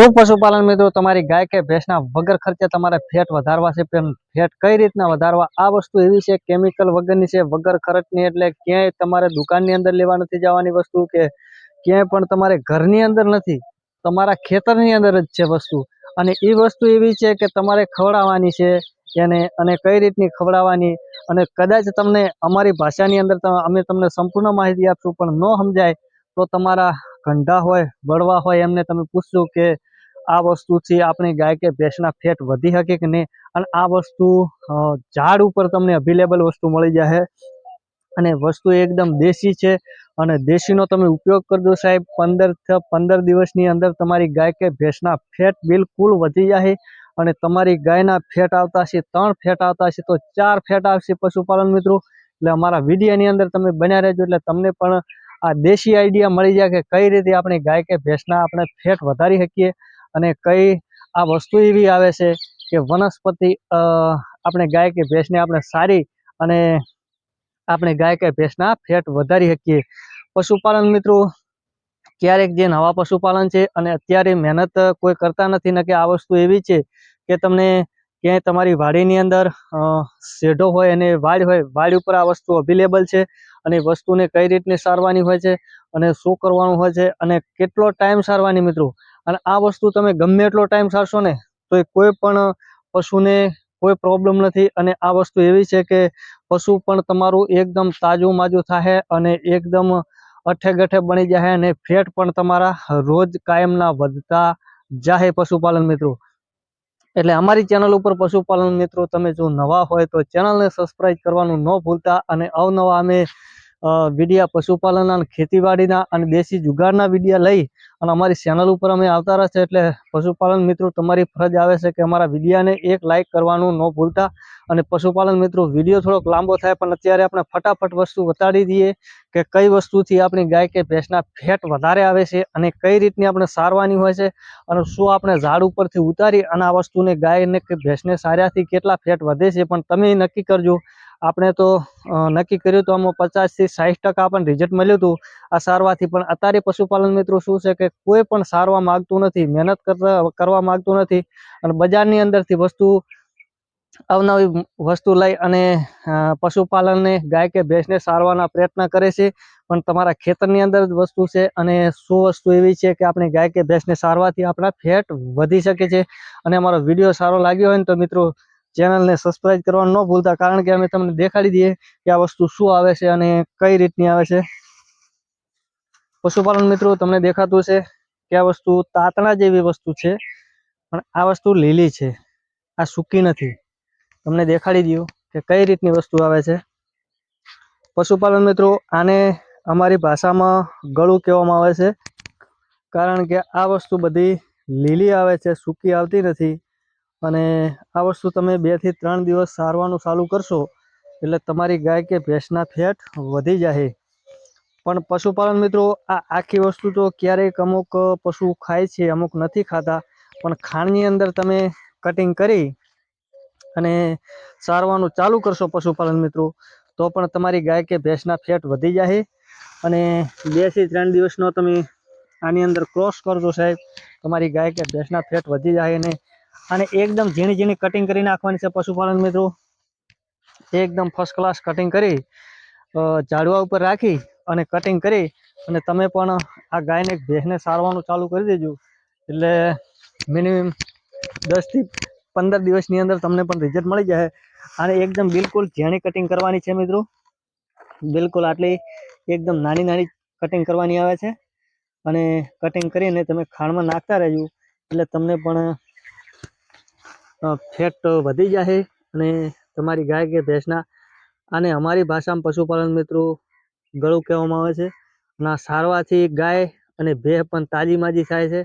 શું પશુપાલન મિત્રો, તમારી ગાય કે ભેંસના વગર ખર્ચે તમારે ફેટ વધારવા છે. પણ ફેટ કઈ રીતના વધારવા? આ વસ્તુ એવી છે કેમિકલ વગરની છે. વગર ખર્ચની એટલે ક્યાંય તમારે દુકાનની અંદર લેવા નથી જવાની વસ્તુ કે ક્યાંય પણ તમારે ઘરની અંદર નથી. તમારા ખેતરની અંદર જ છે વસ્તુ. અને એ વસ્તુ એવી છે કે તમારે ખવડાવવાની છે એને અને કઈ રીતની ખવડાવવાની? અને કદાચ તમને અમારી ભાષાની અંદર અમે તમને સંપૂર્ણ માહિતી આપશું, પણ ન સમજાય તો તમારા ગંઢા હોય, બળવા હોય એમને તમે પૂછશો કે આ વસ્તુથી આપણી ગાય કે ભેંસના ફેટ વધી શકે કે નહીં? અને આ વસ્તુ ઝાડ ઉપર તમને અવેલેબલ વસ્તુ મળી જશે અને વસ્તુ એકદમ દેશી છે. અને દેશીનો તમે ઉપયોગ કરજો સાહેબ. પંદર પંદર દિવસની અંદર તમારી ગાય કે ભેંસના ફેટ બિલકુલ વધી જાય અને તમારી ગાયના ફેટ આવતા છે ત્રણ ફેટ આવતા છે તો ચાર ફેટ આવશે પશુપાલન મિત્રો. એટલે અમારા વિડીયોની અંદર તમે બન્યા રહેજો. એટલે તમને પણ આ દેશી આઈડિયા મળી જાય કે કઈ રીતે આપણી ગાય કે ભેંસના આપણે ફેટ વધારી શકીએ. અને કઈ આ વસ્તુ એવી આવે છે કે વનસ્પતિ આપણે ગાય કે ભેંસને આપણે સારી અને આપણે ગાય કે ભેંસના ફેટ વધારી શકીએ. પશુપાલન મિત્રો, ક્યારેક જે નવા પશુપાલન છે અને અત્યારે મહેનત કોઈ કરતા નથી ને કે આ વસ્તુ એવી છે કે તમને ક્યાંય તમારી વાડીની અંદર શેઢો હોય અને વાડ હોય, વાડ ઉપર આ વસ્તુ અવેલેબલ છે અને વસ્તુને કઈ રીતની સારવાની હોય છે અને શું કરવાનું હોય છે અને કેટલો ટાઈમ સારવાની મિત્રો? અને આ વસ્તુ તમે ગમે એટલો ટાઈમ સારશો ને, તો એ કોઈ પણ પશુને કોઈ પ્રોબ્લેમ નથી. અને આ વસ્તુ એવી છે કે પશુ પણ તમારું એકદમ તાજું માજું થાય અને એકદમ અઠે ગઠે બની જાય અને ફેટ પણ તમારા રોજ કાયમના વધતા જાહે પશુપાલન મિત્રો. એટલે અમારી ચેનલ ઉપર પશુપાલન મિત્રો, તમે જો નવા હોય તો ચેનલને સબસ્ક્રાઈબ કરવાનું ન ભૂલતા અને અવનવા અમે વિડીયા પશુપાલનના અને ખેતીવાડીના અને દેશી જુગારના વિડીયા લઈ અને અમારી ચેનલ ઉપર અમે આવતા રહેશે એટલે પશુપાલન મિત્રો તમારી ફરજ આવે છે કે અમારા વિડીયાને એક લાઇક કરવાનું ન ભૂલતા અને પશુપાલન મિત્રો વીડિયો થોડોક લાંબો થાય પણ અત્યારે આપણે ફટાફટ વસ્તુ બતાડી દઈએ કે કઈ વસ્તુથી આપણી ગાય કે ભેંસના ફેટ વધારે આવે છે અને કઈ રીતની આપણે સારવાની હોય છે અને શું આપણે ઝાડ ઉપરથી ઉતારી અને આ વસ્તુને ગાયને કે ભેંસને સાર્યાથી કેટલા ફેટ વધે છે પણ તમે નક્કી કરજો આપણે તો નક્કી કર્યું તો આમાં પચાસથી સાઠ ટકા આપણને રિઝલ્ટ મળ્યું હતું. આ સારવાથી પણ અત્યારે પશુપાલન મિત્રો શું છે કે કોઈ પણ સારવા માગતું નથી, મહેનત કરવા માગતું નથી અને બજારની અંદરથી વસ્તુ, અવનવી વસ્તુ લઈ અને પશુપાલનને ગાય કે ભેંસને સારવાના પ્રયત્ન કરે છે. પણ તમારા ખેતરની અંદર જ વસ્તુ છે અને શું વસ્તુ એવી છે કે આપણે ગાય કે ભેંસને સારવાથી આપણા ફેટ વધી શકે છે. અને અમારો વીડિયો સારો લાગ્યો હોય ને તો મિત્રો ચેનલને સબસ્ક્રાઇબ કરવાનું ન ભૂલતા, કારણ કે અમે તમને દેખાડી દઈએ કે આ વસ્તુ શું આવે છે અને કઈ રીતની આવે છે. પશુપાલન મિત્રો, તમને દેખાતું છે કે આ વસ્તુ તાતણા જેવી વસ્તુ છે, પણ આ વસ્તુ લીલી છે. આ સૂકી નથી. તમને દેખાડી દઉં કે કઈ રીતની વસ્તુ આવે છે. પશુપાલન મિત્રો, આને અમારી ભાષામાં ગળું કહેવામાં આવે છે, કારણ કે આ વસ્તુ બધી લીલી આવે છે, સૂકી આવતી નથી. અને આ વસ્તુ તમે બેથી ત્રણ દિવસ સારવાનું ચાલુ કરશો, એટલે તમારી ગાય કે ભેંસના ફેટ વધી જાય પણ પશુપાલન મિત્રો, આ આખી વસ્તુ તો ક્યારેક અમુક પશુ ખાય છે, અમુક નથી ખાતા, પણ ખાંડની અંદર તમે કટિંગ કરી અને સારવાનું ચાલુ કરશો પશુપાલન મિત્રો, તો પણ તમારી ગાય કે ભેંસના ફેટ વધી જાય અને બેથી ત્રણ દિવસનો તમે આની અંદર ક્રોસ કરજો સાહેબ, તમારી ગાય કે ભેંસના ફેટ વધી જાય અને અને એકદમ ઝીણી ઝીણી કટિંગ કરી નાખવાની છે પશુપાલન મિત્રો. એકદમ ફર્સ્ટ ક્લાસ કટિંગ કરી ઝાડવા ઉપર રાખી અને કટિંગ કરી અને તમે પણ આ ગાયને ભેંસને સારવાનું ચાલુ કરી દેજો. એટલે મિનિમમ દસથી પંદર દિવસની અંદર તમને પણ રિઝલ્ટ મળી જાય અને એકદમ બિલકુલ ઝીણી કટિંગ કરવાની છે મિત્રો. બિલકુલ આટલી એકદમ નાની નાની કટિંગ કરવાની આવે છે. અને કટિંગ કરીને તમે ખાણમાં નાખતા રહેજો. એટલે તમને પણ ફેટ વધી જશે અને તમારી ગાય કે ભેંસના અને અમારી ભાષામાં પશુપાલન મિત્રો ગળું કહેવામાં આવે છે. અને આ સારવાથી ગાય અને ભેં પણ તાજી માજી થાય છે.